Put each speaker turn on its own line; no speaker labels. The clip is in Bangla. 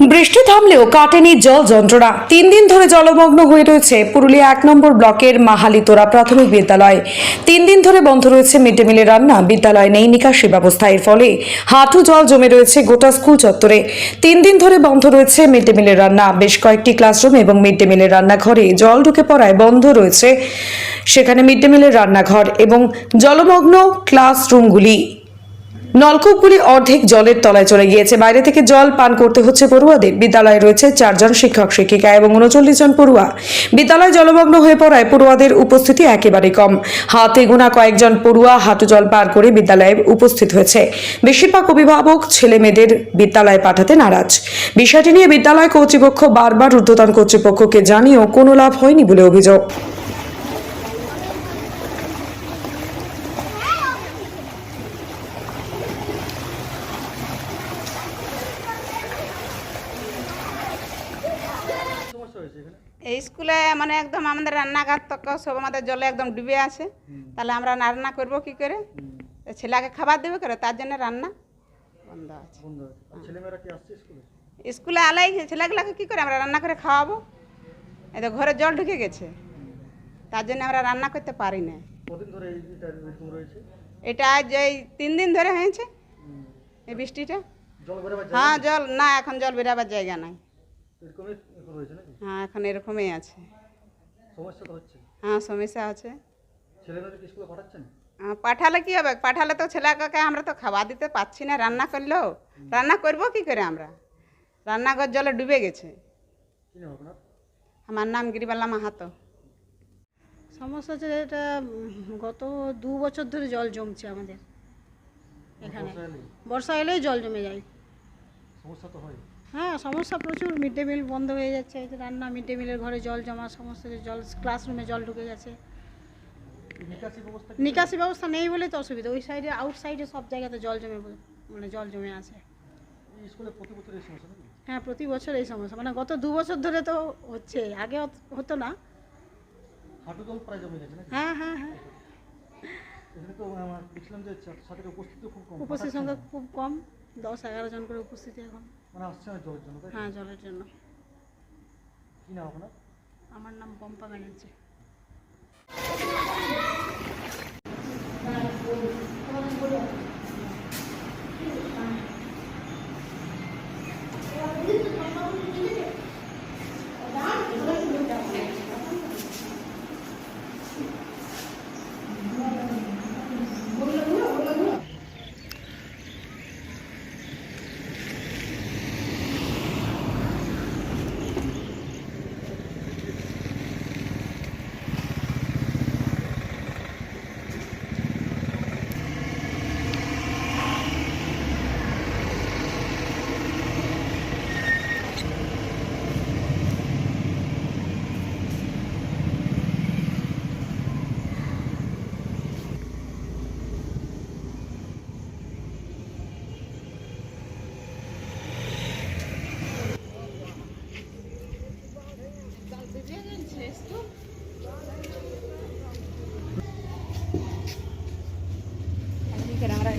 বৃষ্টি থামলেও কাটেনি জল যন্ত্রণা। তিন দিন ধরে জলমগ্ন হয়ে রয়েছে পুরুলিয়া এক নম্বর ব্লকের মাহালিতোরা প্রাথমিক বিদ্যালয়। তিন দিন ধরে বন্ধ রয়েছে মিড ডে মিলের রান্না, বিদ্যালয় নেই নিকাশি ব্যবস্থা। এর ফলে হাঁটু জল জমে রয়েছে গোটা স্কুল চত্বরে। তিন দিন ধরে বন্ধ রয়েছে মিড ডে মিলের রান্না। বেশ কয়েকটি ক্লাসরুম এবং মিড ডে মিলের রান্নাঘরে জল ঢুকে পড়ায় বন্ধ রয়েছে সেখানে মিড ডে মিলের রান্নাঘর এবং জলমগ্ন ক্লাসরুমগুলি। নলকূপগুলি অর্ধেক জলের তলায় চলে গিয়েছে। বাইরে থেকে জল পান করতে হচ্ছে পড়ুয়াদের। বিদ্যালয়ে রয়েছে চারজন শিক্ষক, শিক্ষিকা এবং উনচল্লিশ জন পড়ুয়া। বিদ্যালয় জলমগ্ন হয়ে পড়ায় পড়ুয়াদের উপস্থিতি একেবারে কম। হাতে গোনা কয়েকজন পড়ুয়া হাঁটু জল পার করে বিদ্যালয়ে উপস্থিত হয়েছে। বেশিরভাগ অভিভাবক ছেলে মেয়েদের বিদ্যালয়ে পাঠাতে নারাজ। বিষয়টি নিয়ে বিদ্যালয় কর্তৃপক্ষ বারবার ঊর্ধ্বতন কর্তৃপক্ষকে জানিয়েও কোনো লাভ হয়নি বলে অভিযোগ।
এই স্কুলে মানে একদম আমাদের রান্নাঘর তক সব আমাদের জলে একদম ডুবে আছে। তাহলে আমরা রান্না করব কি করে? ছেলেকে খাবার দেবে করে? তার জন্য রান্না বন্ধ আছে।
আসছে স্কুলে?
আলাই ছেলেগুলাকে কি করে আমরা রান্না করে খাওয়াবো? এই তো ঘরে জল ঢুকে গেছে। তার জন্য আমরা রান্না করতে পারি না।
এটা
আজ এই তিন দিন ধরে হয়েছে। এই বৃষ্টিটা। হ্যাঁ জল না এখন জল বেরাবার জায়গা নাই।
রয়েছে নাকি?
হ্যাঁ এখন এরকমই আছে।
সমস্যা তো হচ্ছে?
হ্যাঁ সমস্যা আছে।
ছেলেমেয়েদের স্কুলে পাঠাচ্ছেন?
পাঠালে কি হবে? পাঠালে তো ছেলেকে আমরা তো খাবার দিতে পাচ্ছি না রান্না করলেও। রান্না করব কি করে আমরা? রান্নাঘর জলে ডুবে গেছে। আমার নাম গিরিবালা মাহাতো।
সমস্যা হচ্ছে এটা গত দু বছর ধরে জল জমছে আমাদের। এখানে।
বর্ষা এলেই
জল জমে যায়।
সমস্যা তো হয়।
হ্যাঁ সমস্যা প্রচুর মিড ডে মিল বন্ধ হয়ে যাচ্ছে রান্না মিড ডে মিলের ঘরে জল জমা সমস্ত জল ক্লাসরুমে জল ঢুকে গেছে।
নিকাশি ব্যবস্থা
নেই বলে তো অসুবিধা ওই সাইডে আউট সাইডে সব জায়গাতে জল জমে মানে জল জমে আছে। হ্যাঁ প্রতি বছর এই সমস্যা মানে গত দু বছর ধরে তো হচ্ছে আগে হতো না। হ্যাঁ হ্যাঁ হ্যাঁ।
উপস্থিতি খুব কম।
উপস্থিত সংখ্যা খুব কম দশ এগারো জন করে উপস্থিতি এখন।
মানে
হ্যাঁ জলের জন্য। আমার নাম পম্পা ব্যানার্জি।
কি করে আমরা